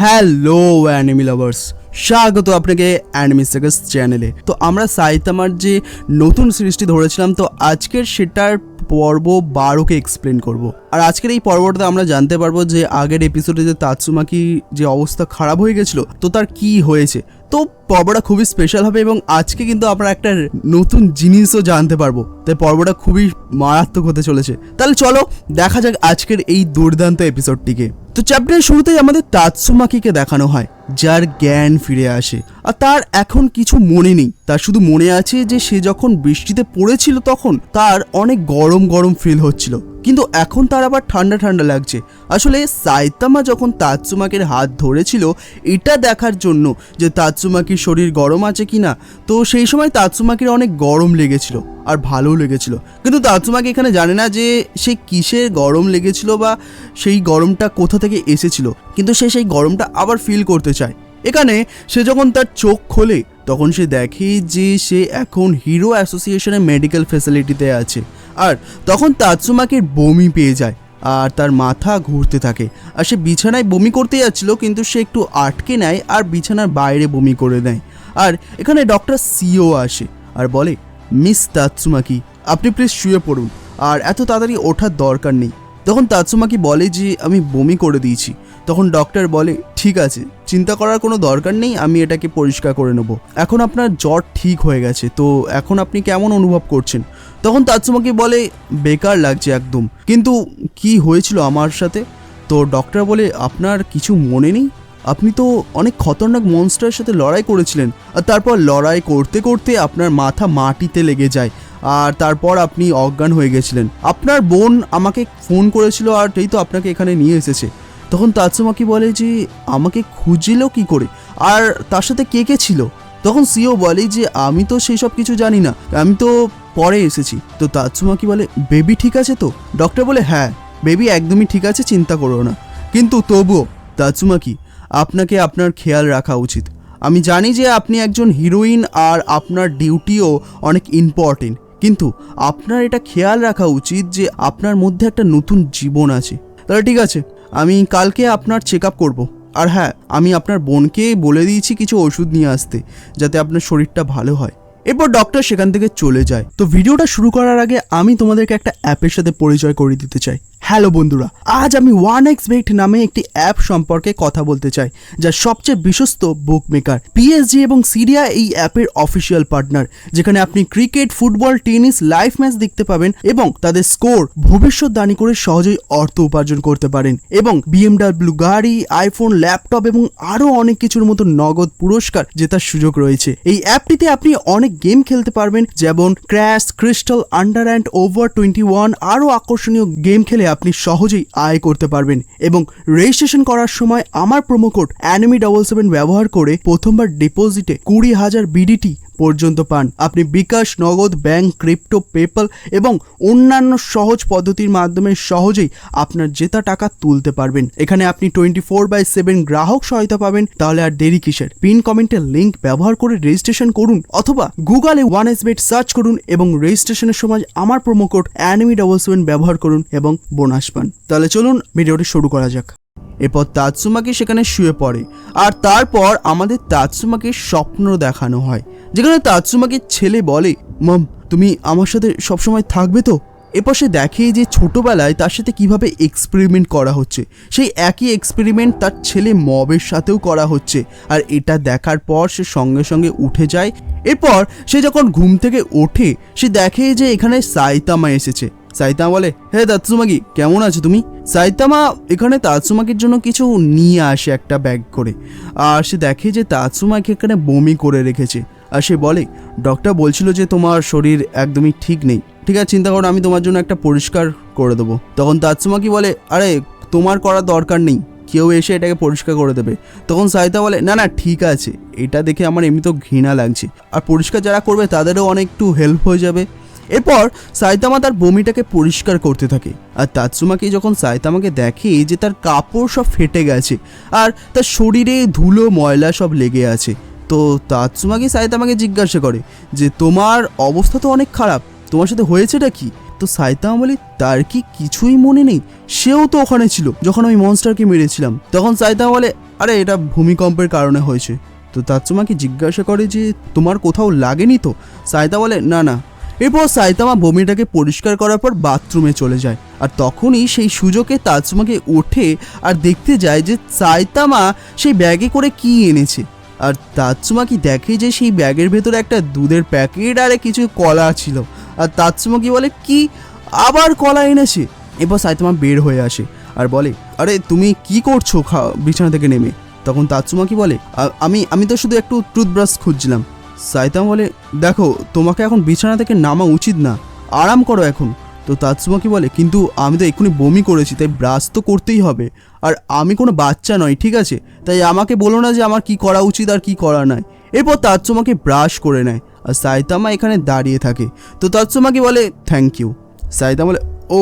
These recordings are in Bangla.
হ্যালো অ্যানিমি লাভার্স স্বাগত আপনাকে অ্যানিমি সার্কাস চ্যানেলে তো আমরা সাইতামার যে নতুন সিরিজটি ধরেছিলাম, তো আজকের সেটার পর্ব বারোকে এক্সপ্লেন করব। আর আজকের এই পর্বটাতে আমরা জানতে পারব যে আগের এপিসোডে যে তাৎসুমাকি যে অবস্থা খারাপ হয়ে গেছিল, তো তার কি হয়েছে। তো পর্বটা খুবই স্পেশাল হবে এবং আজকে কিন্তু আমরা একটা নতুন জিনিসও জানতে পারব। তাই পর্বটা খুবই মারাত্মক হতে চলেছে। তাহলে চলো দেখা যাক আজকের এই দুর্দান্ত এপিসোডটিকে তো চ্যাপ্টারের শুরুতেই আমাদের তাৎসুমাকিকে দেখানো হয়, যার জ্ঞান ফিরে আসে। আর তার এখন কিছু মনে নেই। তার শুধু মনে আছে যে সে যখন বৃষ্টিতে পড়েছিল তখন তার অনেক গরম গরম ফিল হচ্ছিল। কিন্তু এখন তার আবার ঠান্ডা ঠান্ডা লাগছে। আসলে সাইতামা যখন তাৎসুমাকের হাত ধরেছিল, এটা দেখার জন্য যে তাৎসুমাকির শরীর গরম আছে কি না তো সেই সময় তাৎসুমাকির অনেক গরম লেগেছিল আর ভালোও লেগেছিল। কিন্তু তাৎসুমাকি এখানে জানে না যে সে কিসের গরম লেগেছিল বা সেই গরমটা কোথা থেকে এসেছিল, কিন্তু সে সেই গরমটা আবার ফিল করতে চায়। এখানে সে যখন তার চোখ খোলে, তখন সে দেখে যে সে এখন হিরো অ্যাসোসিয়েশনের মেডিকেল ফ্যাসিলিটিতে আছে। আর তখন তাৎসুমাকে বমি পেয়ে যায় আর তার মাথা ঘুরতে থাকে। আর সে বিছানায় বমি করতে যাচ্ছিল, কিন্তু সে একটু আটকে নেয় আর বিছানার বাইরে বমি করে দেয় আর এখানে ডক্টর সিও আসে আর বলে, মিস তাৎসুমাকি আপনি প্লিজ শুয়ে পড়ুন। আর এত তাড়াতাড়ি ওঠার দরকার নেই। তখন তাৎসুমাকি বলে যে, আমি বমি করে দিয়েছি। তখন ডক্টর বলে, ঠিক আছে, চিন্তা করার কোনো দরকার নেই, আমি এটাকে পরিষ্কার করে নেব। এখন আপনার জ্বর ঠিক হয়ে গেছে, তো এখন আপনি কেমন অনুভব করছেন? তখন তাৎসুমাকি বলে, বেকার লাগছে একদম। কিন্তু কি হয়েছিল আমার সাথে? তো ডক্টর বলে, আপনার কিছু মনে নেই? আপনি তো অনেক খতরনাক মনস্টারের সাথে লড়াই করেছিলেন। আর তারপর লড়াই করতে করতে আপনার মাথা মাটিতে লেগে যায়। আর তারপর আপনি অজ্ঞান হয়ে গেছিলেন। আপনার বোন আমাকে ফোন করেছিল আর এই তো আপনাকে এখানে নিয়ে এসেছে। তখন তাৎসুমাকি বলে যে, আমাকে খুঁজিল কি করে? আর তার সাথে কে কে ছিল? তখন সিও বলে যে, আমি তো সেই সব কিছু জানি না। আমি তো পরে এসেছি। তো তাৎসুমাকি বলে, বেবি ঠিক আছে তো? ডক্টর বলে হ্যাঁ বেবি একদমই ঠিক আছে, চিন্তা করো না। কিন্তু তবুও তাৎসুমাকি আপনাকে আপনার খেয়াল রাখা উচিত। আমি জানি যে আপনি একজন হিরোইন আর আপনার ডিউটিও অনেক ইম্পর্টেন্ট কিন্তু আপনার এটা খেয়াল রাখা উচিত যে আপনার মধ্যে একটা নতুন জীবন আছে। তাহলে ঠিক আছে, আমি কালকে আপনার চেক আপ করব। আর হ্যাঁ আমি আপনার বোনকে বলে দিয়েছি কিছু ওষুধ নিয়ে আসতে, যাতে আপনার শরীরটা ভালো হয়। এরপর ডক্টর সেখান থেকে চলে যায়। তো ভিডিওটা শুরু করার আগে আমি তোমাদেরকে একটা অ্যাপের সাথে পরিচয় করিয়ে দিতে চাই। হ্যালো বন্ধুরা, আজ আমি ওয়ান এক্স বেট নামে একটি অ্যাপ সম্পর্কে কথা বলতে চাই, যা সবচেয়ে বিশ্বস্ত বুক মেকার পিএসজি এবং সিরিয়া এই অ্যাপের অফিসিয়াল পার্টনার যেখানে আপনি cricket football tennis live match দেখতে পাবেন এবং তাদের স্কোর ভবিষ্যৎবাণী করে সহজেই অর্থ উপার্জন করতে পারেন এবং বিএমডাব্লিউ গাড়ি আইফোন ল্যাপটপ এবং আরও অনেক কিছুর মতো নগদ পুরস্কার জেতার সুযোগ রয়েছে। এই অ্যাপটিতে আপনি অনেক গেম খেলতে পারবেন, যেমন crash crystal under and over twenty one আরও আকর্ষণীয় গেম খেলে আপনি সহজেই আয় করতে পারবেন এবং রেজিস্ট্রেশন করার সময় আমার promo code anime double seven ব্যবহার করে প্রথমবার ডিপোজিটে কুড়ি হাজার বিডিটি পর্যন্ত পান। আপনি বিকাশ, নগদ, ব্যাংক, ক্রিপ্টো পেপাল এবং অন্যান্য সহজ পদ্ধতির মাধ্যমে সহজেই আপনার জেতা টাকা তুলতে পারবেন। এখানে আপনি টোয়েন্টি ফোর বাই সেভেন গ্রাহক সহায়তা পাবেন, তাহলে আর দেরি কিসের? পিন কমেন্টের লিঙ্ক ব্যবহার করে রেজিস্ট্রেশন করুন অথবা গুগলে ওয়ান এস বেট সার্চ করুন এবং রেজিস্ট্রেশনের সময় আমার promo code anime double seven ব্যবহার করুন এবং বোনাস পান। তাহলে চলুন ভিডিওটি শুরু করা যাক। এরপর তাৎসুমাকে সেখানে শুয়ে পড়ে। আর তারপর আমাদের তাৎসুমাকে স্বপ্ন দেখানো হয়। যেখানে তাৎসুমাকে ছেলে বলে, মম, তুমি আমার সাথে সবসময় থাকবে তো? এরপর সে দেখে যে ছোটবেলায় তার সাথে কীভাবে এক্সপেরিমেন্ট করা হচ্ছে। সেই একই এক্সপেরিমেন্ট তার ছেলে মবের সাথেও করা হচ্ছে। আর এটা দেখার পর সে সঙ্গে সঙ্গে উঠে যায়। এরপর সে যখন ঘুম থেকে ওঠে, সে দেখে যে এখানে সাইতামা এসেছে। সাইতামা বলে হে তাৎসুমাকি কেমন আছো তুমি? সাইতামা এখানে তাৎসুমাকির জন্য কিছু নিয়ে আসে একটা ব্যাগ করে। আর সে দেখে যে তাৎসুমাকে এখানে বমি করে রেখেছে। আর সে বলে, ডক্টর বলছিল যে তোমার শরীর একদমই ঠিক নেই। ঠিক আছে, চিন্তা করো, আমি তোমার জন্য একটা পরিষ্কার করে দেবো। তখন তাৎসুমাকি বলে, আরে, তোমার করার দরকার নেই। কেউ এসে এটাকে পরিষ্কার করে দেবে। তখন সাইতা বলে, না না, ঠিক আছে। এটা দেখে আমার এমনিতেও ঘৃণা লাগছে। আর পরিষ্কার যারা করবে, তাদেরও অনেক একটু হেল্প হয়ে যাবে। এরপর সাইতামা তার বমিটাকে পরিষ্কার করতে থাকে। আর তাৎসুমাকে যখন সাইতামাকে দেখে যে তার কাপড় সব ফেটে গেছে আর তার শরীরে ধুলো, ময়লা সব লেগে আছে, তো তাৎসুমাকি সাইতামাকে জিজ্ঞাসা করে যে, তোমার অবস্থা তো অনেক খারাপ, তোমার সাথে হয়েছেটা কি? তো সাইতামা বলে, তার কি কিছুই মনে নেই, সেও তো ওখানে ছিল, যখন আমি মনস্টারকে মেরেছিলাম। তখন সাইতামা বলে, আরে, এটা ভূমিকম্পের কারণে হয়েছে। তো তাৎসুমাকে জিজ্ঞাসা করে যে, তোমার কোথাও লাগেনি তো? সাইতা বলে, না না এরপর সাইতামা বমিটাকে পরিষ্কার করার পর বাথরুমে চলে যায়। আর তখনই সেই সুযোগে তাজমাকে ওঠে আর দেখতে যায় যে সাইতামা সেই ব্যাগে করে কি এনেছে। আর তাৎসুমা কি দেখে যে সেই ব্যাগের ভেতরে একটা দুধের প্যাকেট আর কিছু কলা ছিল। আর তাৎসুমা কি বলে, কি? আবার কলা এনেছে? এরপর সাইতামা বের হয়ে আসে আর বলে, আরে, তুমি কি করছ বিছানা থেকে নেমে? তখন তাৎসুমা কি বলে আমি আমি তো শুধু একটু টুথব্রাশ খুঁজছিলাম। সাইতামা বলে দেখো, তোমাকে এখন বিছানা থেকে নামা উচিত না। আরাম করো এখন। তো তাৎসুমা কি বলে, কিন্তু আমি তো এক্ষুনি বমি করেছি, তাই ব্রাশ তো করতেই হবে। আর আমি কোনো বাচ্চা নয় ঠিক আছে? তাই আমাকে বলো না যে আমার কি করা উচিত আর কি করা নয় এরপর তাৎসুমাকে ব্রাশ করে নেয়, আর সাইতামা এখানে দাঁড়িয়ে থাকে। তো তাৎসুমা বলে থ্যাংক ইউ সাইতামা বলে ও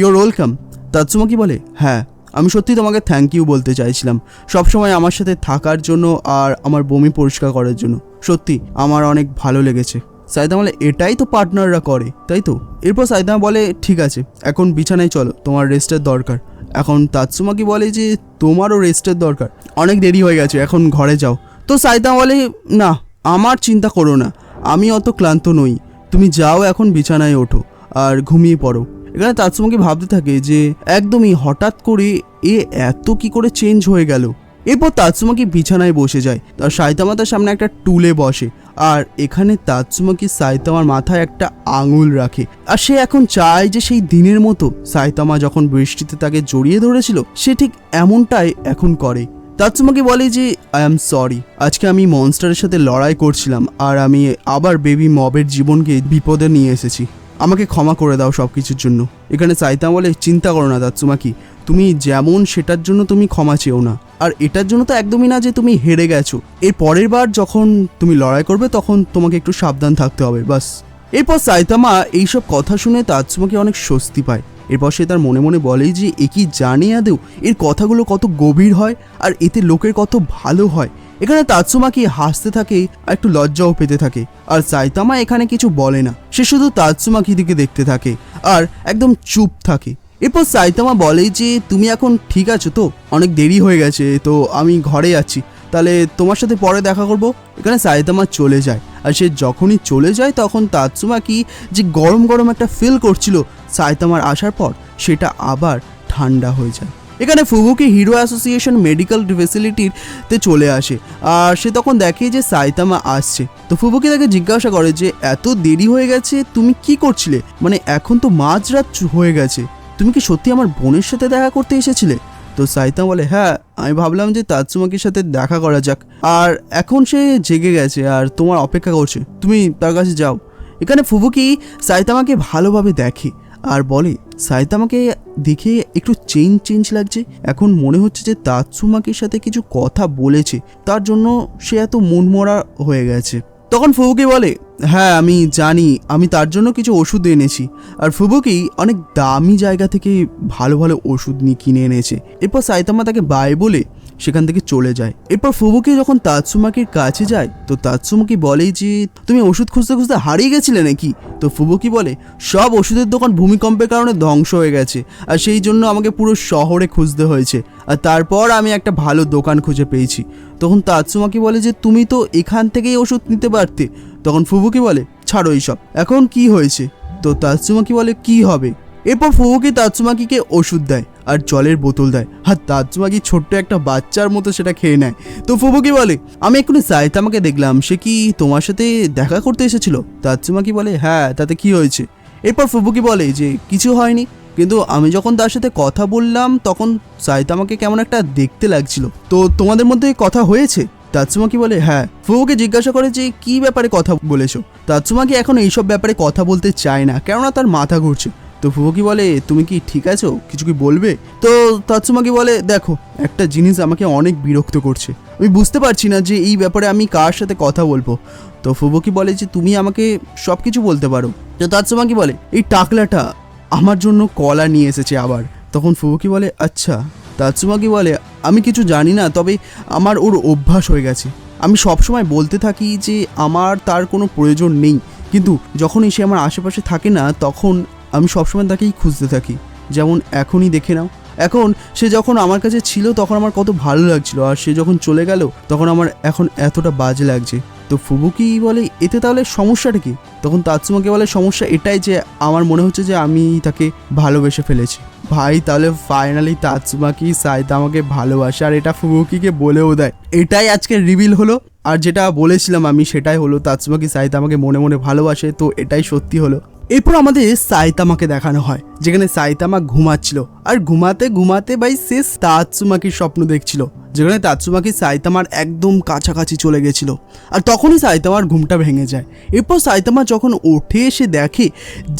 ইউর ওয়েলকাম তাৎসুমা বলে হ্যাঁ আমি সত্যি তোমাকে থ্যাংক ইউ বলতে চাইছিলাম। সবসময় আমার সাথে থাকার জন্য আর আমার বমি পরিষ্কার করার জন্য। সত্যি, আমার অনেক ভালো লেগেছে। সাইদাম বলে, এটাই তো পার্টনাররা করে, তাই তো? এরপর সাইদাম বলে, ঠিক আছে, এখন বিছানায় চলো, তোমার রেস্টের দরকার। এখন তাৎসুমা কি বলে যে, তোমারও রেস্টের দরকার। অনেক দেরি হয়ে গেছে, এখন ঘরে যাও। তো সাইদাম বলে, না, আমার চিন্তা করো না, আমি অত ক্লান্ত নই। তুমি যাও এখন বিছানায় ওঠো, আর ঘুমিয়ে পড়ো। এখানে তাৎসুমাকে ভাবতে থাকে যে একদমই হঠাৎ করে এ এত কি করে চেঞ্জ হয়ে গেল। এরপর তাৎসুমাকি বিছানায় বসে যায়। তার সামনে একটা টুলে বসে। আর এখানে তাৎসুমাকি সাইতামার মাথায় একটা আঙুল রাখে। আর সে এখন চায় যে সেই দিনের মতো সাইতামা যখন বৃষ্টিতে তাকে জড়িয়ে ধরেছিল, সে ঠিক এমনটাই এখন করে। তাৎসুমাকে বলে যে আই এম সরি আজকে আমি মনস্টারের সাথে লড়াই করছিলাম। আর আমি আবার বেবি মবের জীবনকে বিপদে নিয়ে এসেছি। আমাকে ক্ষমা করে দাও সব কিছুর জন্য। এখানে সাইতাম বলে চিন্তা করো না তাৎসুমাকি তুমি যেমন সেটার জন্য তুমি ক্ষমা চেও না। আর এটার জন্য তো একদমই না যে তুমি হেরে গেছো। এর পরের বার যখন তুমি লড়াই করবে তখন তোমাকে একটু সাবধান থাকতে হবে, বাস। এরপর সাইতামা এইসব কথা শুনে তাৎসুমাকে অনেক স্বস্তি পায়। এরপর সে তার মনে মনে বলে যে, এ কি জানে আদেও এর কথাগুলো কত গভীর হয় আর এতে লোকের কত ভালো হয়? এখানে তাৎসুমাকি হাসতে থাকে, আর একটু লজ্জাও পেতে থাকে, আর সাইতামা এখানে কিছু বলে না। সে শুধু তাৎসুমাকি দিকে দেখতে থাকে, আর একদম চুপ থাকে। এরপর সাইতামা বলে যে, তুমি এখন ঠিক আছো তো? অনেক দেরি হয়ে গেছে, তো আমি ঘরে আছি। তাহলে তোমার সাথে পরে দেখা করব? এখানে সাইতামা চলে যায়, আর সে যখনই চলে যায়, তখন তাৎসুমাকি যে গরম গরম একটা ফিল করছিল, সাইতামার আসার পর সেটা আবার ঠান্ডা হয়ে যায়। এখানে ফুবুকি হিরো অ্যাসোসিয়েশন মেডিকেল ফেসিলিটির তে চলে আসে। আর সে তখন দেখে যে সাইতামা আসছে। তো ফুবুকি তাকে জিজ্ঞাসা করে যে, এত দেরি হয়ে গেছে, তুমি কি করছিলে? মানে এখন তো মাঝরাত হয়ে গেছে। তুমি কি সত্যি আমার বোনের সাথে দেখা করতে এসেছিলে? তো সাইতাম বলে হ্যাঁ আমি ভাবলাম যে তাৎসুমাকির সাথে দেখা করা যাক। আর এখন সে জেগে গেছে আর তোমার অপেক্ষা করছে। তুমি তার কাছে যাও। এখানে ফুবুকি সাইতামাকে ভালোভাবে দেখে। আর বলে সাইতামাকে দেখে একটু চেঞ্জ চেঞ্জ লাগছে। এখন মনে হচ্ছে যে তাৎসুমাকির সাথে কিছু কথা বলেছে। তার জন্য সে এত মনমরা হয়ে গেছে। তখন ফুবুকি বলে হ্যাঁ আমি জানি। আমি তার জন্য কিছু ওষুধ এনেছি। আর ফুবুকি অনেক দামি জায়গা থেকে ভালো ভালো ওষুধ নিয়ে কিনে এনেছে। এরপর সাইতামা তাকে বাই বলে সেখান থেকে চলে যায়। এরপর ফুবুকি যখন তাৎসুমাকির কাছে যায়, তো তাৎসুমাকি বলে যে, তুমি ওষুধ খুঁজতে খুঁজতে হারিয়ে গেছিলে নাকি? তো ফুবুকি বলে, সব ওষুধের দোকান ভূমিকম্পের কারণে ধ্বংস হয়ে গেছে, আর সেই জন্য আমাকে পুরো শহরে খুঁজতে হয়েছে, আর তারপর আমি একটা ভালো দোকান খুঁজে পেয়েছি। তখন তাৎসুমাকি বলে যে, তুমি তো এখান থেকেই ওষুধ নিতে পারতে। তখন ফুবুকি বলে, ছাড়ো এইসব, এখন কি হয়েছে? তো তাৎসুমাকি বলে, কি হবে? এরপর ফুবুকি তাৎসুমাকিকে ওষুধ দেয় আর জলের বোতল দেয়। আর তাৎসুমাকি ছোট্ট একটা বাচ্চার মতো সেটা খেয়ে নেয়। তো ফুবুকি বলে? আমি এক্ষুনি সাইতামাকে দেখলাম, সে কি তোমার সাথে দেখা করতে এসেছিল? তাৎসুমাকি বলে হ্যাঁ তাতে কি হয়েছে? এরপর ফুবুকি বলে যে, কিছু হয়নি। কিন্তু আমি যখন তার সাথে কথা বললাম, তখন সাইতামাকে কেমন একটা দেখতে লাগছিল। তো তোমাদের মধ্যে কথা হয়েছে? তাৎসুমাকি বলে হ্যাঁ। ফুবুকে জিজ্ঞাসা করে যে, কি ব্যাপারে কথা বলেছ? তাৎসুমাকি এখন এইসব ব্যাপারে কথা বলতে চায় না, কেননা তার মাথা ঘুরছে। তো ফুবুকি বলে, তুমি কি ঠিক আছো? কিছু কি বলবে? তো তাৎসুমাকি বলে, দেখো, একটা জিনিস আমাকে অনেক বিরক্ত করছে। আমি বুঝতে পারছি না যে এই ব্যাপারে আমি কার সাথে কথা বলব। তো ফুবুকি বলে যে, তুমি আমাকে সব কিছু বলতে পারো? তো তাৎসুমাকি বলে, এই টাকলাটা আমার জন্য কলা নিয়ে এসেছে আবার। তখন ফুবুকি বলে আচ্ছা। তাৎসুমাকি বলে, আমি কিছু জানি না, তবে আমার ওর অভ্যাস হয়ে গেছে। আমি সবসময় বলতে থাকি যে, আমার তার কোনো প্রয়োজন নেই। কিন্তু যখনই সে আমার আশেপাশে থাকে না, তখন আমি সবসময় তাকেই খুঁজতে থাকি। যেমন এখনই দেখে নাও। এখন সে যখন আমার কাছে ছিল তখন আমার কত ভালো লাগছিল, আর সে যখন চলে গেল তখন আমার এখন এতটা বাজে লাগছে। তো ফুবুকি বলে, এতে তাহলে সমস্যাটা কি? তখন তাৎসুমাকে বলে, সমস্যা এটাই যে আমার মনে হচ্ছে যে আমি তাকে ভালোবেসে ফেলেছি। ভাই, তাহলে ফাইনালি তাৎসুমাকি সাইতা আমাকে ভালোবাসে, আর এটা ফুবুকিকে বলেও দেয়? এটাই আজকে রিভিল হলো, আর যেটা বলেছিলাম আমি সেটাই হলো তাৎসুমাকি সাইতা আমাকে মনে মনে ভালোবাসে, তো এটাই সত্যি হলো। এরপর আমাদের সাইতামাকে দেখানো হয়, যেখানে সাইতামা ঘুমাচ্ছিল। আর ঘুমাতে ঘুমাতে ভাই সে তাৎসুমাকির স্বপ্ন দেখছিল, যেখানে তাৎসুমাকি সাইতামার একদম কাছাকাছি চলে গেছিল। আর তখনই সাইতামার ঘুমটা ভেঙে যায়। এরপর সাইতামা যখন ওঠে, এসে দেখে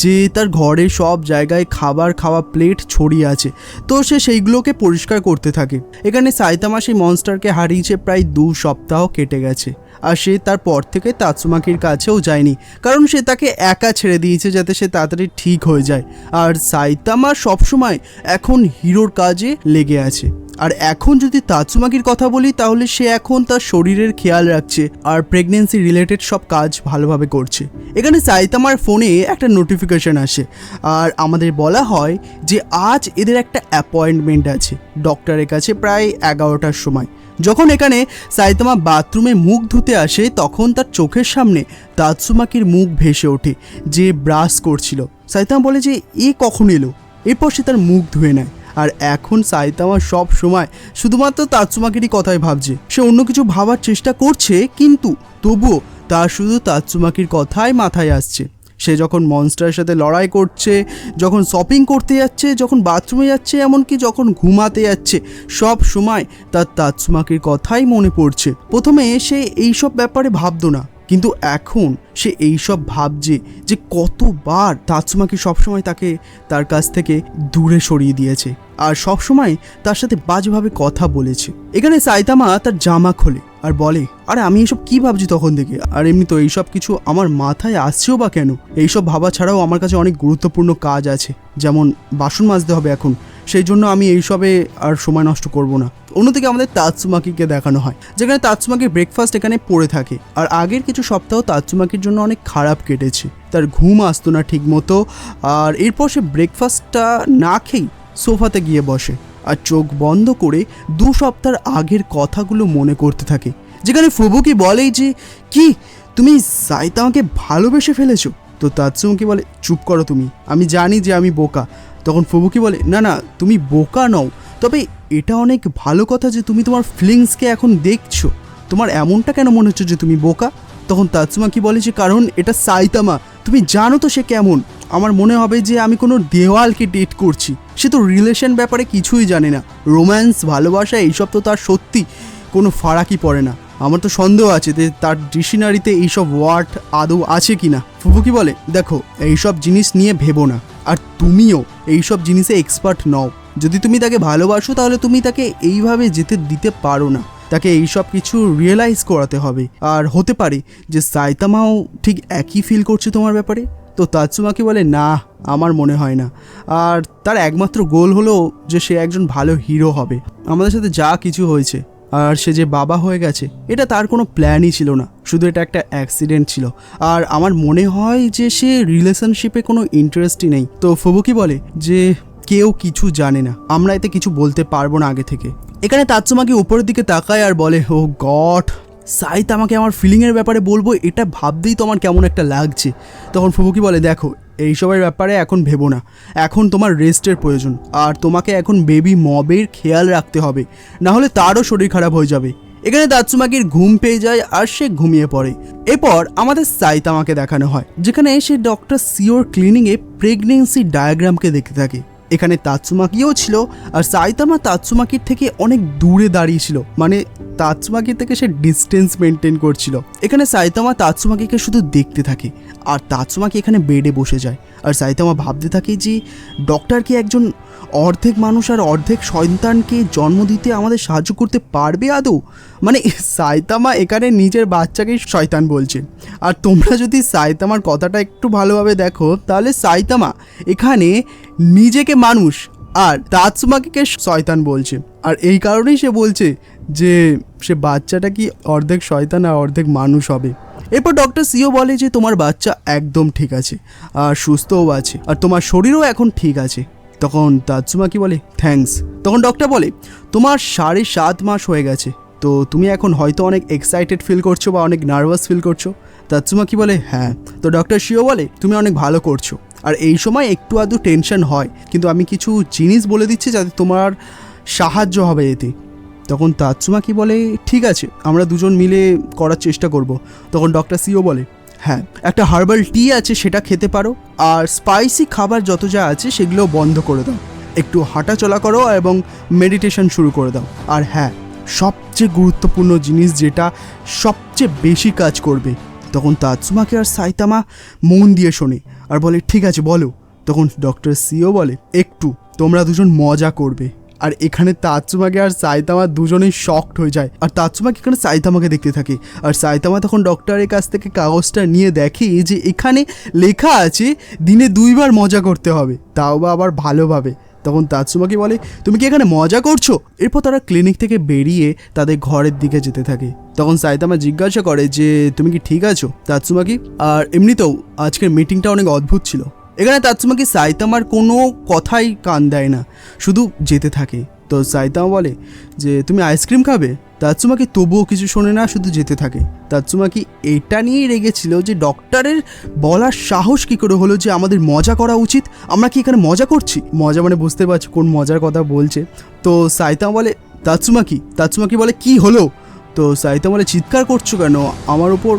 যে তার ঘরে সব জায়গায় খাবার খাওয়া প্লেট ছড়িয়ে আছে। তো সে সেইগুলোকে পরিষ্কার করতে থাকে। এখানে সাইতামা সেই মনস্টারকে হারিয়েছে প্রায় দু সপ্তাহ কেটে গেছে। আর সে তারপর থেকে তাৎসুমাকির কাছেও যায়নি, কারণ সে তাকে একা ছেড়ে দিয়েছে যাতে সে তাড়াতাড়ি ঠিক হয়ে যায়। আর সাইতামা সবসময় এখন হিরোর কাজে লেগে আছে। আর এখন যদি তাৎসুমাকির কথা বলি, তাহলে সে এখন তার শরীরের খেয়াল রাখছে আর প্রেগনেন্সি রিলেটেড সব কাজ ভালোভাবে করছে। এখানে সাইতামার ফোনে একটা নোটিফিকেশন আসে। আর আমাদের বলা হয় যে, আজ এদের একটা অ্যাপয়েন্টমেন্ট আছে ডক্টরের কাছে প্রায় এগারোটার সময়। যখন এখানে সাইতামা বাথরুমে মুখ ধুতে আসে, তখন তার চোখের সামনে তাৎসুমাকির মুখ ভেসে ওঠে, যে ব্রাশ করছিল। সাইতামা বলে যে, এ কখন এলো? এরপর সে তার মুখ ধুয়ে নেয়। আর এখন সাইতামা সব সময় শুধুমাত্র তাৎসুমাকেরই কথাই ভাবছে। সে অন্য কিছু ভাবার চেষ্টা করছে, কিন্তু তবুও তার শুধু তাৎসুমাকির কথাই মাথায় আসছে। সে যখন মনস্টারের সাথে লড়াই করছে, যখন শপিং করতে যাচ্ছে, যখন বাথরুমে যাচ্ছে, এমনকি যখন ঘুমাতে যাচ্ছে, সব সময় তার তাৎসুমাকির কথাই মনে পড়ছে। প্রথমে সে এইসব ব্যাপারে ভাবতো না, কিন্তু এখন সে এইসব ভাবছে যে কতবার তাৎসুমাকি সবসময় তাকে তার কাছ থেকে দূরে সরিয়ে দিয়েছে, আর সবসময় তার সাথে বাজেভাবে কথা বলেছে। এখানে সাইতামা তার জামা খোলে। আর বলে, আরে, আমি এসব কি ভাবছি তখন থেকে? আর এমনি তো এইসব কিছু আমার মাথায় আসছেও বা কেন? এইসব ভাবা ছাড়াও আমার কাছে অনেক গুরুত্বপূর্ণ কাজ আছে, যেমন বাসন মাজতে হবে এখন। সেই জন্য আমি এইসবে আর সময় নষ্ট করব না। অন্যদিকে আমাদের তাৎসুমাকিকে দেখানো হয়, যেখানে তাৎসুমাকির ব্রেকফাস্ট এখানে পড়ে থাকে। আর আগের কিছু সপ্তাহ তাৎসুমাকির জন্য অনেক খারাপ কেটেছে। তার ঘুম আসতো না ঠিক মতো আর এরপর সে ব্রেকফাস্টটা না খেয়েই সোফাতে গিয়ে বসে। চোখ বন্ধ করে দু সপ্তাহ আগের কথাগুলো মনে করতে থাকে। যেখানে ফুবুকি বলেই যে, কি, তুমি সাইতামাকে ভালোবেসে ফেলেছো? তো তাৎসুমুকি বলে, চুপ করো তুমি, আমি জানি যে আমি বোকা। তখন ফুবুকি বলে, না না, তুমি বোকা নও, তবে এটা অনেক ভালো কথা যে তুমি তোমার ফিলিংসকে এখন দেখছ। তোমার এমনটা কেন মনে হচ্ছে যে তুমি বোকা? তখন তাৎসুমা কি বলে যে, কারণ এটা সাইতামা, তুমি জানো তো সে কেমন। আমার মনে হবে যে আমি কোনো দেওয়ালকে ডেট করছি। সে তো রিলেশন ব্যাপারে কিছুই জানে না। রোম্যান্স ভালোবাসা, এইসব তো তার সত্যি কোনো ফারাকই পড়ে না। আমার তো সন্দেহ আছে যে তার ডিকশনারিতে এইসব ওয়ার্ড আদৌ আছে কি না ফুফু কি বলে? দেখো, এইসব জিনিস নিয়ে ভেবো না। আর তুমিও এইসব জিনিসে এক্সপার্ট নও। যদি তুমি তাকে ভালোবাসো, তাহলে তুমি তাকে এইভাবে যেতে দিতে পারো না। তাকে এইসব কিছু রিয়েলাইজ করাতে হবে। আর হতে পারে যে সাইতামাও ঠিক একই ফিল করছে তোমার ব্যাপারে। তো তাৎসুমাকে বলে, না, আমার মনে হয় না। আর তার একমাত্র গোল হলো যে সে একজন ভালো হিরো হবে। আমাদের সাথে যা কিছু হয়েছে, আর সে যে বাবা হয়ে গেছে, এটা তার কোনো প্ল্যানই ছিল না। শুধু এটা একটা অ্যাক্সিডেন্ট ছিল। আর আমার মনে হয় যে সে রিলেশনশিপে কোনো ইন্টারেস্টই নেই। তো ফুবুকি বলে যে, কেউ কিছু জানে না। আমরা এতে কিছু বলতে পারব না আগে থেকে। এখানে তাৎসুমাকে উপরের দিকে তাকায় আর বলে ও গড সাইত আমাকে আমার ফিলিংয়ের ব্যাপারে বলব, এটা ভাবতেই তো আমার কেমন একটা লাগছে। তখন ফুবুকি বলে, দেখো এইসবের ব্যাপারে এখন ভেবো না। এখন তোমার রেস্টের প্রয়োজন। আর তোমাকে এখন বেবি মবের খেয়াল রাখতে হবে। না হলে তারও শরীর খারাপ হয়ে যাবে। এখানে দাৎসুমাকির ঘুম পেয়ে যায় আর সে ঘুমিয়ে পড়ে। এরপর আমাদের সাইতামাকে দেখানো হয়, যেখানে সে ডক্টর সিওর ক্লিনিংয়ে প্রেগনেন্সি ডায়াগ্রামকে দেখতে থাকে। এখানে তাৎসুমাকিও ছিল আর সাইতামা তাৎসুমাকির থেকে অনেক দূরে দাঁড়িয়ে ছিল মানে তাৎসুমাকি থেকে সে ডিস্টেন্স মেনটেন করছিল। এখানে সাইতামা তাৎসুমাকিকে শুধু দেখতে থাকে আর তাৎসুমাকি এখানে বেডে বসে যায়। আর সাইতামা ভাবতে থাকে যে ডক্টর কি একজন অর্ধেক মানুষ আর অর্ধেক সন্তানকে জন্ম দিতে আমাদের সাহায্য করতে পারবে আদৌ? মানে সাইতামা এখানে নিজের বাচ্চাকেই শয়তান বলছে। আর তোমরা যদি সাইতামার কথাটা একটু ভালোভাবে দেখো, তাহলে সাইতামা এখানে নিজেকে মানুষ আর তাৎসুমাকে শয়তান বলছে। আর এই কারণেই সে বলছে যে সে বাচ্চাটা কি অর্ধেক শয়তান আর অর্ধেক মানুষ হবে। এরপর ডক্টর সিও বলে যে তোমার বাচ্চা একদম ঠিক আছে, আর সুস্থও আছে, আর তোমার শরীরও এখন ঠিক আছে। তখন তাৎসুমা কি বলে? থ্যাঙ্কস তখন ডক্টর বলে, তোমার সাড়ে সাত মাস হয়ে গেছে তো তুমি এখন হয়তো অনেক এক্সাইটেড ফিল করছ বা অনেক নার্ভাস ফিল করছ। তাৎসুমা কি বলে? হ্যাঁ। তো ডক্টর শিও বলে, তুমি অনেক ভালো করছ। আর এই সময় একটু আধটু টেনশন হয়। কিন্তু আমি কিছু জিনিস বলে দিচ্ছি যাতে তোমার সাহায্য হবে এতে। তখন তাৎসুমা কি বলে, ঠিক আছে, আমরা দুজন মিলে করার চেষ্টা করব। তখন ডক্টর সিও বলে হ্যাঁ একটা হার্বাল টি আছে, সেটা খেতে পারো। আর স্পাইসি খাবার যত যা আছে সেগুলো বন্ধ করে দাও। একটু হাঁটা চলা করো এবং মেডিটেশন শুরু করে দাও। আর হ্যাঁ সবচেয়ে গুরুত্বপূর্ণ জিনিস যেটা সবচেয়ে বেশি কাজ করবে। তখন তাৎসুমাকে আর সাইতামা মন দিয়ে শোনে আর বলে, ঠিক আছে, বলো। তখন ডক্টর সিও বলে, একটু, তোমরা দুজন মজা করবে। আর এখানে তাৎসুমাকে আর সাইতামা দুজনেই শকড হয়ে যায়। আর তাৎসুমাকে এখানে সাইতামাকে দেখতে থাকে। আর সাইতামা তখন ডক্টরের কাছ থেকে কাগজটা নিয়ে দেখে যে এখানে লেখা আছে, দিনে দুইবার মজা করতে হবে। তাও বা আবার ভালোভাবে। তখন তাৎসুমাকে বলে, তুমি কি এখানে মজা করছ? এরপর তারা ক্লিনিক থেকে বেরিয়ে তাদের ঘরের দিকে যেতে থাকে। তখন সাইতামা জিজ্ঞাসা করে যে, তুমি কি ঠিক আছো তাৎসুমাকি আর এমনিতেও আজকের মিটিংটা অনেক অদ্ভুত ছিল। এখানে তাৎসুমাকি সাইতামার কোনো কথাই কান দেয় না, শুধু যেতে থাকে। তো সাইতামা বলে যে, তুমি আইসক্রিম খাবে? তাৎসুমাকি তবুও কিছু শোনে না, শুধু যেতে থাকে। তাৎসুমাকি এটা নিয়েই রেগেছিল যে ডক্টরের বলার সাহস কি করে হলো যে আমাদের মজা করা উচিত? আমরা কি এখানে মজা করছি? মজা মানে বুঝতে পারছি কোন মজার কথা বলছে। তো সাইতামা বলে তাৎসুমাকি তাৎসুমাকি বলে, কি হলো? তো সাইতামা বলে, চিৎকার করছ কেন? আমার ওপর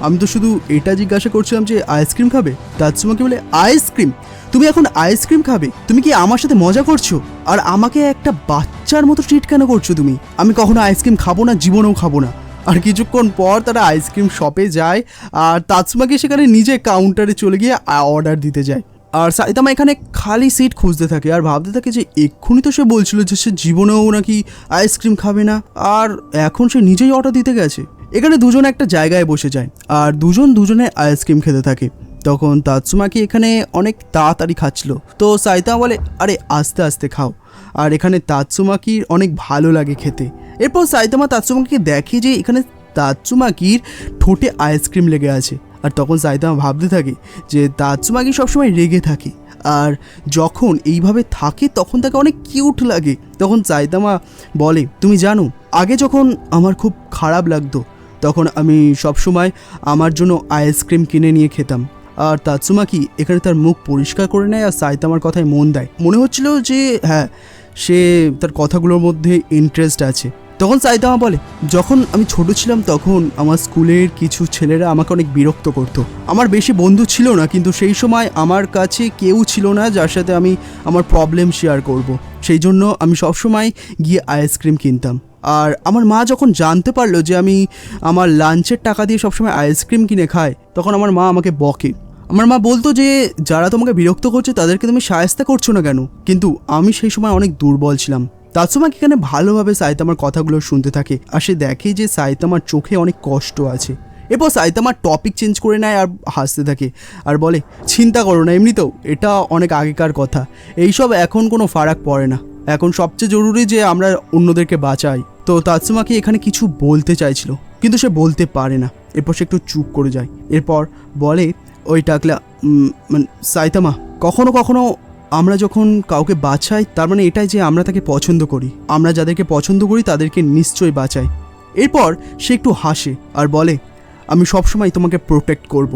আমি তো শুধু এটা জিজ্ঞাসা করছিলাম যে আইসক্রিম খাবে? তাৎসুমাকে বলে, আইসক্রিম? তুমি এখন আইসক্রিম খাবে? তুমি কি আমার সাথে মজা করছ? আর আমাকে একটা বাচ্চার মতো ট্রিট কেন করছ তুমি? আমি কখনো আইসক্রিম খাব না, জীবনেও খাব না। আর কিছুক্ষণ পর তারা আইসক্রিম শপে যায়, আর তাৎসুমাকে সেখানে নিজে কাউন্টারে চলে গিয়ে অর্ডার দিতে যায়। আর সাইতামা এখানে খালি সিট খুঁজতে থাকে, আর ভাবতে থাকে যে এক্ষুনি তো সে বলছিল যে সে জীবনেও নাকি আইসক্রিম খাবে না, আর এখন সে নিজেই অর্ডার দিতে গেছে। এখানে দুজন একটা জায়গায় বসে যায়, আর দুজন দুজনে আইসক্রিম খেতে থাকে। তখন তাৎসুমাকি এখানে অনেক তাড়াতাড়ি খাচ্ছিল। তো সাইতামা বলে, আরে, আস্তে আস্তে খাও। আর এখানে তাৎসুমাকির অনেক ভালো লাগে খেতে। এরপর সাইতামা তাৎসুমাকিকে দেখে যে এখানে তাৎসুমাকির ঠোঁটে আইসক্রিম লেগে আছে। আর তখন সাইতামা ভাবতে থাকে যে তাৎসুমাকি সবসময় রেগে থাকে। আর যখন এইভাবে থাকে, তখন তাকে অনেক কিউট লাগে। তখন সাইতামা বলে, তুমি জানো, আগে যখন আমার খুব খারাপ লাগতো, তখন আমি সবসময় আমার জন্য আইসক্রিম কিনে নিয়ে খেতাম। আর তাৎসুমাকি এখানে তার মুখ পরিষ্কার করে নেয় আর সাইতামার কথায় মন দেয়? মনে হচ্ছিল যে হ্যাঁ সে তার কথাগুলোর মধ্যে ইন্টারেস্ট আছে। তখন সাইতামা বলে, যখন আমি ছোট ছিলাম তখন আমার স্কুলের কিছু ছেলেরা আমাকে অনেক বিরক্ত করতো। আমার বেশি বন্ধু ছিল না, কিন্তু সেই সময় আমার কাছে কেউ ছিল না যার সাথে আমি আমার প্রবলেম শেয়ার করব। সেই জন্য আমি সবসময় গিয়ে আইসক্রিম কিনতাম। আর আমার মা যখন জানতে পারল যে আমি আমার লাঞ্চের টাকা দিয়ে সবসময় আইসক্রিম কিনে খাই, তখন আমার মা আমাকে বকে। আমার মা বলতো যে, যারা তোমাকে বিরক্ত করছে, তাদেরকে তুমি সায়স্তা করছ না কেন? কিন্তু আমি সেই সময় অনেক দুর্বল ছিলাম। তাৎসুমাকে এখানে ভালোভাবে সাইতামার কথাগুলো শুনতে থাকে, আর সে দেখে যে সাইতামার চোখে অনেক কষ্ট আছে। এরপর সাইতামার টপিক চেঞ্জ করে নেয় আর হাসতে থাকে, আর বলে, চিন্তা করো না, এমনিতেও এটা অনেক আগেকার কথা। এইসব এখন কোনো ফারাক পড়ে না। এখন সবচেয়ে জরুরি যে আমরা অন্যদেরকে বাঁচাই। তো তাৎসুমাকে এখানে কিছু বলতে চাইছিল, কিন্তু সে বলতে পারে না। এরপর সে একটু চুপ করে যায়। এরপর বলে, ওই টাকলা মানে সাইতামা, কখনো কখনো আমরা যখন কাউকে বাঁচাই তার মানে এটাই যে আমরা তাকে পছন্দ করি। আমরা যাদেরকে পছন্দ করি, তাদেরকে নিশ্চয়ই বাঁচাই এরপর সে একটু হাসে আর বলে, আমি সবসময় তোমাকে প্রোটেক্ট করব।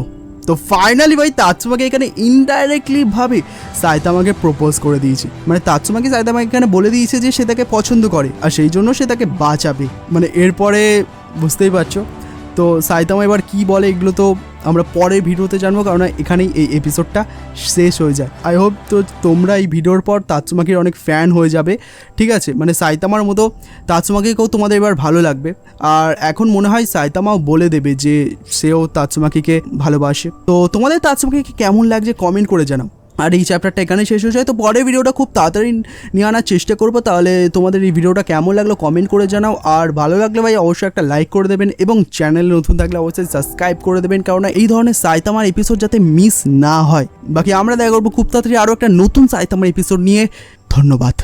তো ফাইনালি ভাই, তাৎসুমাকে এখানে ইনডাইরেক্টলি ভাবে সাইতামাকে প্রপোজ করে দিয়েছে। মানে তাৎসুমাকে সাইতামাকে এখানে বলে দিয়েছে যে সে তাকে পছন্দ করে, আর সেই জন্য সে তাকে বাঁচাবে। মানে এরপরে বুঝতেই পারছ? তো সাইতামা এবার কি বলে এগুলো তো আমরা পরের ভিডিওতে জানব কারণ এখানেই এই এপিসোডটা শেষ হয়ে যায়। আই হোপ তো তোমরা এই ভিডিওর পর তাৎসুমাকির অনেক ফ্যান হয়ে যাবে, ঠিক আছে? মানে সাইতামার মতো তাৎসুমাকিকেও তোমাদের এবার ভালো লাগবে। আর এখন মনে হয় সাইতামাও বলে দেবে যে সেও তাৎসুমাকিকে ভালোবাসে। তো তোমাদের তাৎসুমাকিকে কেমন লাগছে কমেন্ট করে জানাও। আর এই চ্যাপ্টারটা এখানে শেষ হয়ে যায় তো পরের ভিডিওটা খুব তাড়াতাড়ি নিয়ে আনার চেষ্টা করব। তাহলে তোমাদের এই ভিডিওটা কেমন লাগল কমেন্ট করে জানাও। আর ভালো লাগলে ভাই অবশ্যই একটা লাইক করে দেবেন এবং চ্যানেল নতুন থাকলে অবশ্যই সাবস্ক্রাইব করে দেবেন। কারণ এই ধরনের সাইতামার এপিসোড যাতে মিস না হয়। বাকি আমরা দেখা করব খুব তাড়াতাড়ি আরও একটা নতুন সাইতামার এপিসোড নিয়ে। ধন্যবাদ।